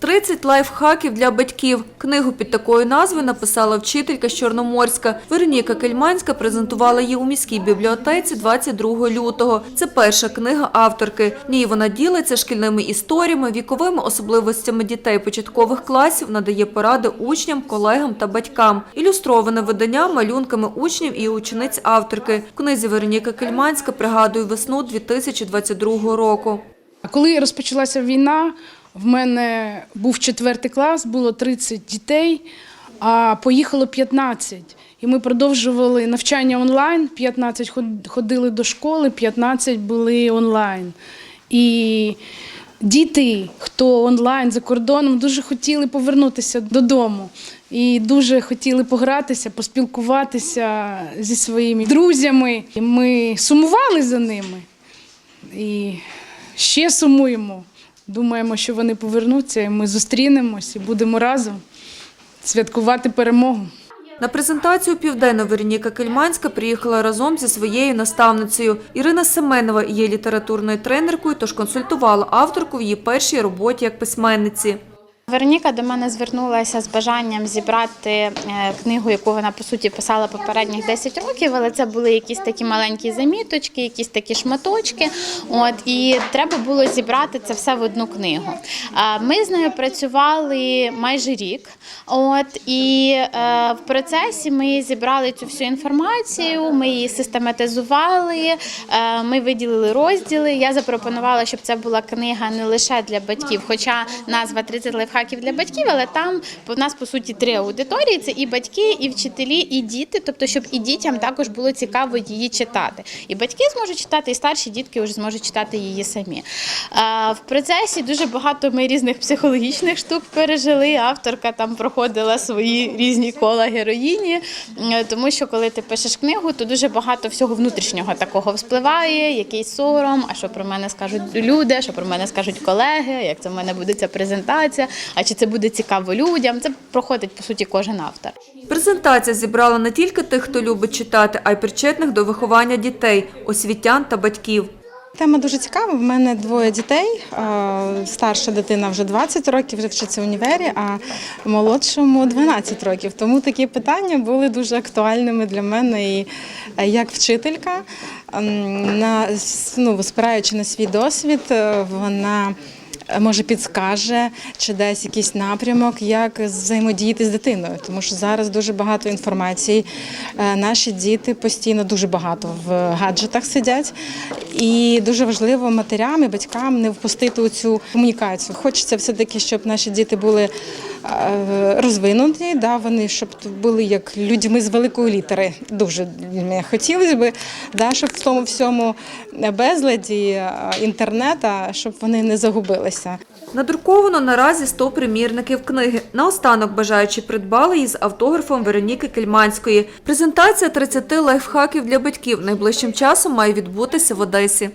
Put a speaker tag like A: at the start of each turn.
A: 30 лайфхаків для батьків. Книгу під такою назвою написала вчителька з Чорноморська. Вероніка Кельманська презентувала її у міській бібліотеці 22 лютого. Це перша книга авторки. В ній вона ділиться шкільними історіями, віковими особливостями дітей початкових класів, надає поради учням, колегам та батькам. Ілюстроване видання малюнками учнів і учениць авторки. В книзі Вероніка Кельманська пригадує весну 2022 року.
B: Коли розпочалася війна, в мене був четвертий клас, було 30 дітей, а поїхало 15. І ми продовжували навчання онлайн. 15 ходили до школи, 15 були онлайн. І діти, хто онлайн за кордоном, дуже хотіли повернутися додому. І дуже хотіли погратися, поспілкуватися зі своїми друзями. І ми сумували за ними. І ще сумуємо. Думаємо, що вони повернуться, і ми зустрінемось і будемо разом святкувати перемогу.
A: На презентацію південно Вероніка Кельманська приїхала разом зі своєю наставницею. Ірина Семенова є літературною тренеркою, тож консультувала авторку в її першій роботі як письменниці.
C: Вероніка до мене звернулася з бажанням зібрати е, книгу, яку вона по суті писала попередніх 10 років, але це були якісь такі маленькі заміточки, якісь такі шматочки. От і треба було зібрати це все в одну книгу. Ми з нею працювали майже рік. От і е, в процесі ми зібрали цю всю інформацію, ми її систематизували, е, ми виділили розділи. Я запропонувала, щоб це була книга не лише для батьків, хоча назва 30 лайфхаків для батьків, але там у нас по суті три аудиторії: це і батьки, і вчителі, і діти. Тобто, щоб і дітям також було цікаво її читати. І батьки зможуть читати, і старші дітки вже зможуть читати її самі. В процесі дуже багато ми різних психологічних штук пережили. Авторка там проходила свої різні кола героїні, тому що коли ти пишеш книгу, то дуже багато всього внутрішнього такого вспливає, якийсь сором, а що про мене скажуть люди, що про мене скажуть колеги, як це в мене буде ця презентація, а чи це буде цікаво людям. Це проходить по суті кожен автор.
A: Презентація зібрала не тільки тих, хто любить читати, а й причетних до виховання дітей, освітян та батьків.
D: Тема дуже цікава. В мене двоє дітей. Старша дитина вже 20 років, вже вчиться в універі, а молодшому 12 років. Тому такі питання були дуже актуальними для мене і е, як вчителька. На, ну, спираючи на свій досвід, е, вона може підскаже чи десь якийсь напрямок, як взаємодіяти з дитиною, тому що зараз дуже багато інформації. Е, Наші діти постійно дуже багато в гаджетах сидять, і дуже важливо матерям і батькам не впустити у цю комунікацію. Хочеться все таки, щоб наші діти були розвинуті, да, вони щоб були як людьми з великої літери. Дуже хотілося б, да, щоб в тому всьому безладі інтернета, щоб вони не загубилися.
A: Надруковано наразі 100 примірників книги. Наостанок бажаючі придбали її з автографом Вероніки Кельманської. Презентація 30 лайфхаків для батьків найближчим часом має відбутися в Одесі.